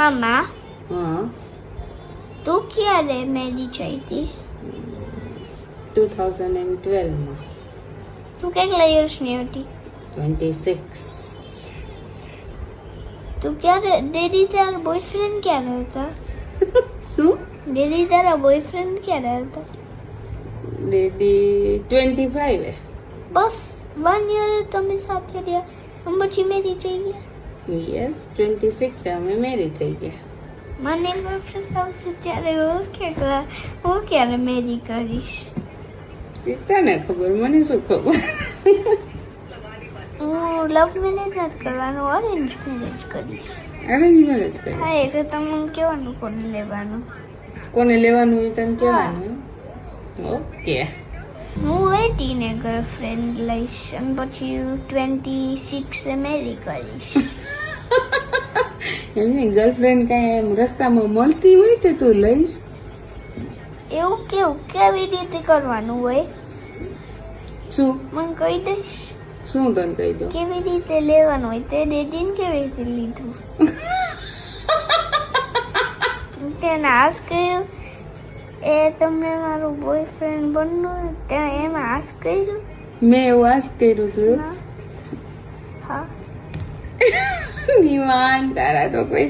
મમ્મા હા. તું ક્યારે મેરી થઈ હતી ટુ થાઉઝન્ડ એન્ડ ટ્વેલ્વમાં તું કેટલા યર્સની હતી? ટ્વેન્ટી સિક્સ તું ક્યારે ડેડી તારા બોયફ્રેન્ડ ક્યારે હતા? શું? ડેડી તારા બોયફ્રેન્ડ ક્યારે હતા? ડેડી ટ્વેન્ટી ફાઈવ બસ વન યર તમે સાથે રહ્યા. પછી મેરી થઈ ગયા? યસ ટ્વેન્ટી સિક્સ અમે મેરી થઈ ગયા. મને બોયફ્રેન્ડ આવશે ત્યારે હું કે હું ક્યારે મેરી કરીશ? તને ખબર મને શું ખબર? હું લવ મેરેજ નથી કરવાનું અરેન્જ મેરેજ કરીશ. અરેન્જ મેરેજ કરીશ. હા એટલે તમને કહેવાનું કોને લેવાનું. કોને લેવાનું એ તને કહેવાનું? ઓકે. હું એટીને ગર્લફ્રેન્ડ લઈશ અને પછી ટ્વેન્ટી સિક્સે મેરી કરીશ. એમની ગર્લફ્રેન્ડ કાંઈ એમ રસ્તામાં મળતી હોય તો તું લઈશ? એવું કેવું કેવી રીતે કરવાનું હોય? શું? મને કહી દઈશ. શું તને કહી દઉં? કેવી રીતે લેવાનું હોય તે ડેડીને કેવી રીતે લીધું? તેને આસ કર્યું એ તમને મારું બોયફ્રેન્ડ બનવું ત્યાં એમાં આસ કર્યું? મેં એવું આશ કર્યું હતું હા. નિવાન તારા તો કોઈ